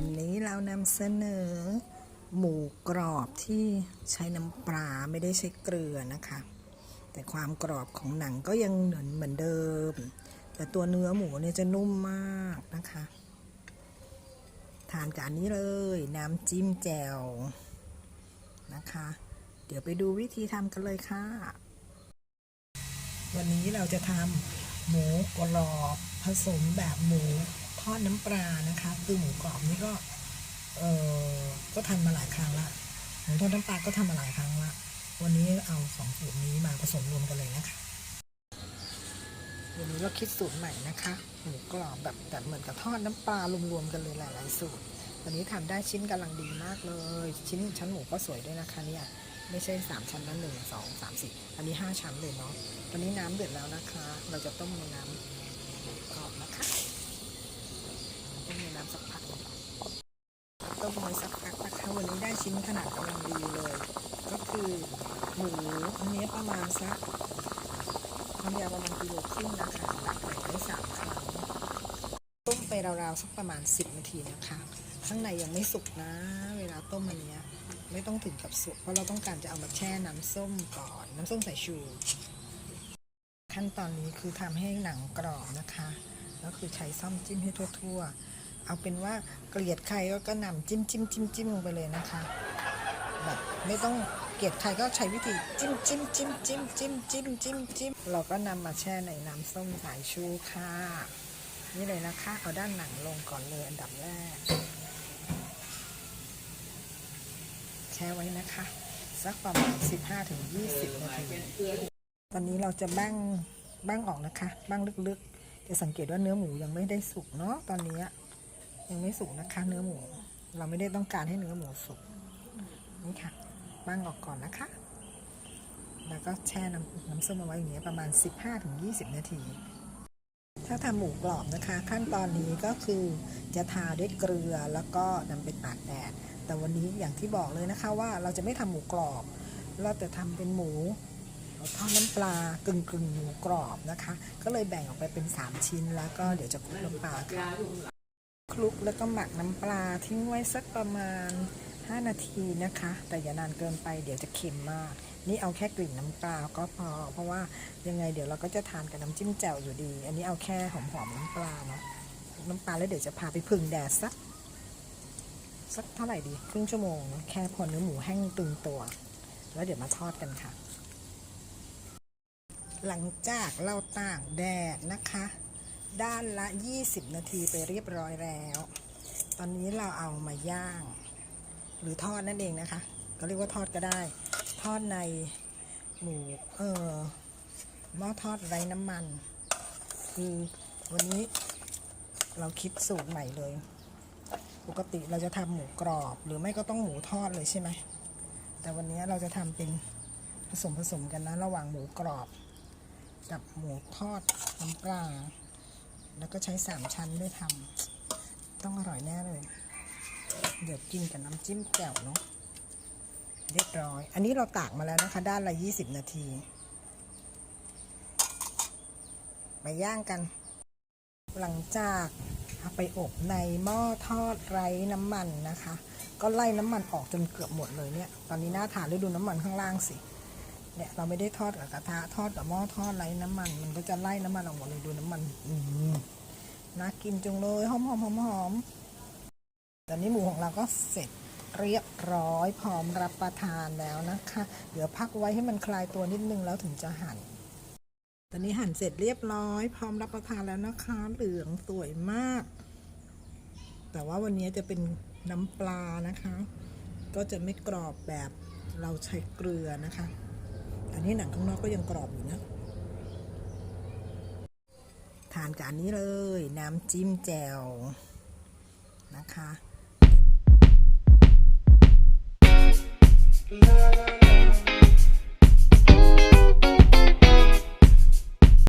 ันนี้เรานำเสนอ หมูกรอบที่ใช้น้ำปลาไม่ได้ใช้เกลือนะคะ แต่ความกรอบของหนังก็ยังเหมือนเหมือนเดิม แต่ตัวเนื้อหมูเนี่ยจะนุ่มมากนะคะ ทานกับนนี้เลยน้ำจิ้มแจ่วนะคะ เดี๋ยวไปดูวิธีทำกันเลยค่ะ วันนี้เราจะทำหมูกรอบผสมแบบหมู ทอดน้ำปลานะคะ คือหมูกรอบนี่ก็เออก็ทำมาหลายครั้งละหมูทอดน้ำปลาก็ทำมาหลายครั้งละวันนี้เอาสองสูตรนี้มาผสมรวมกันเลยนะคะวันนี้เราคิดสูตรใหม่นะคะ หมูกรอบแบบแบบเหมือนกับทอดน้ำปลารวมๆกันเลยหลาย ๆ สูตรวันนี้ทำได้ชิ้นกำลังดีมากเลย ชิ้นชั้นหมูก็สวยด้วยนะคะเนี่ยไม่ใช่สามชั้นนั้นหนึ่งสองสามสี่อันนี้ห้าชั้นเลยเนาะตอนนี้น้ำเดือดแล้วนะคะ เราจะต้มในน้ำกรอบนะคะ ในน้ำสักพักหนึ่งต้มไว้สักพักนะคะวันนี้ได้ชิ้นขนาดกำลังดีเลย ก็คือหมูอันนี้ประมาณสักความยาวประมาณกิโลครึ่งนะคะตักใส่ได้สามครั้งต้มไปราวๆสักประมาณ 10 นาทีนะคะ ข้างในยังไม่สุกนะ เวลาต้มอันเนี้ยไม่ต้องถึงกับสุกเพราะเราต้องการจะเอามาแช่น้ำส้มก่อน น้ำส้มสายชู ขั้นตอนนี้คือทำให้หนังกรอบนะคะก็คือใช้ซ่อมจิ้มให้ทั่วๆ เอาเป็นว่าเกลียดใครก็กระหน่ำจิ้มจิ้มจิ้มจิ้มลงไปเลยนะคะแบบไม่ต้องเกลียดใครก็ใช้วิธีจิ้มจิ้มจิ้มจิ้มจิ้มจิ้มจิ้มจิ้มเราก็นำมาแช่ในน้ำส้มสายชูค่ะ นี่เลยนะคะเอาด้านหนังลงก่อนเลยอันดับแรก แช่ไว้นะคะ สักประมาณ 15-20 นาทีตอนนี้เราจะบ้างบ้างออกนะคะ บ้างลึกๆ จะสังเกตว่าเนื้อหมูยังไม่ได้สุกเนาะตอนนี้ ยังไม่สุกนะคะ เนื้อหมู เราไม่ได้ต้องการให้เนื้อหมูสุกนี่ค่ะบ้างออกก่อนนะคะ แล้วก็แช่น้ำน้ำส้มเอาไว้อย่างเงี้ยประมาณ 15-20 นาที ถ้าทำหมูกรอบนะคะ ขั้นตอนนี้ก็คือจะทาด้วยเกลือแล้วก็นำไปตากแดดแต่วันนี้อย่างที่บอกเลยนะคะว่าเราจะไม่ทำหมูกรอบ เราจะทำเป็นหมูทอดน้ำปลากึ่งกึ่งหมูกรอบนะคะ ก็เลยแบ่งออกไปเป็น 3 ชิ้นแล้วก็เดี๋ยวจะคลุกน้ำปลาค่ะ คลุกแล้วก็หมักน้ำปลาทิ้งไว้สักประมาณ 5 นาทีนะคะ แต่อย่านานเกินไปเดี๋ยวจะเค็มมาก นี่เอาแค่กลิ่นน้ำปลาก็พอ เพราะว่ายังไงเดี๋ยวเราก็จะทานกับน้ำจิ้มแจ่วอยู่ดี อันนี้เอาแค่หอมๆน้ำปลาเนาะน้ำปลาแล้วเดี๋ยวจะพาไปพึ่งแดดสักสักเท่าไหร่ดีครึ่งชั่วโมง แค่พอเนื้อหมูแห้งตึงตัว แล้วเดี๋ยวมาทอดกันค่ะ หลังจากเราตากแดดนะคะ ด้านละ 20 นาทีไปเรียบร้อยแล้ว ตอนนี้เราเอามาย่าง หรือทอดนั่นเองนะคะ ก็เรียกว่าทอดก็ได้ ทอดในหมูเออหม้อทอดไร้น้ำมัน คือวันนี้เราคิดสูตรใหม่เลย ปกติเราจะทำหมูกรอบ หรือไม่ก็ต้องหมูทอดเลยใช่ไหม แต่วันนี้เราจะทำเป็นผสมผสมกันนะ ระหว่างหมูกรอบ กับหมูทอดน้ำปลา แล้วก็ใช้สามชั้นด้วยทำต้องอร่อยแน่เลย เดี๋ยวกินกับน้ำจิ้มแจ่วเนาะเรียบร้อย อันนี้เราตากมาแล้วนะคะ ด้านละ20นาทีไปย่างกัน หลังจากเอาไปอบในหม้อทอดไร้น้ำมันนะคะ ก็ไล่น้ำมันออกจนเกือบหมดเลยเนี่ย ตอนนี้น่าทานด้วยดูน้ำมันข้างล่างสิ เนี่ยเราไม่ได้ทอดกับกระทะทอดกับหม้อทอดไร้น้ำมัน มันก็จะไล่น้ำมันออกหมดเลยดูน้ำมันอืมน่ากินจังเลยหอมหอมหอมหอมตอนนี้หมูของเราก็เสร็จเรียบร้อยพร้อมรับประทานแล้วนะคะ เดี๋ยวพักไว้ให้มันคลายตัวนิดนึงแล้วถึงจะหั่น ตอนนี้หั่นเสร็จเรียบร้อย พร้อมรับประทานแล้วนะคะ เหลืองสวยมาก แต่ว่าวันนี้จะเป็นน้ำปลานะคะ ก็จะไม่กรอบแบบเราใช้เกลือนะคะ อันนี้หนังข้างนอกก็ยังกรอบอยู่นะ ทานกับอันนี้เลย น้ำจิ้มแจ่วนะคะ La la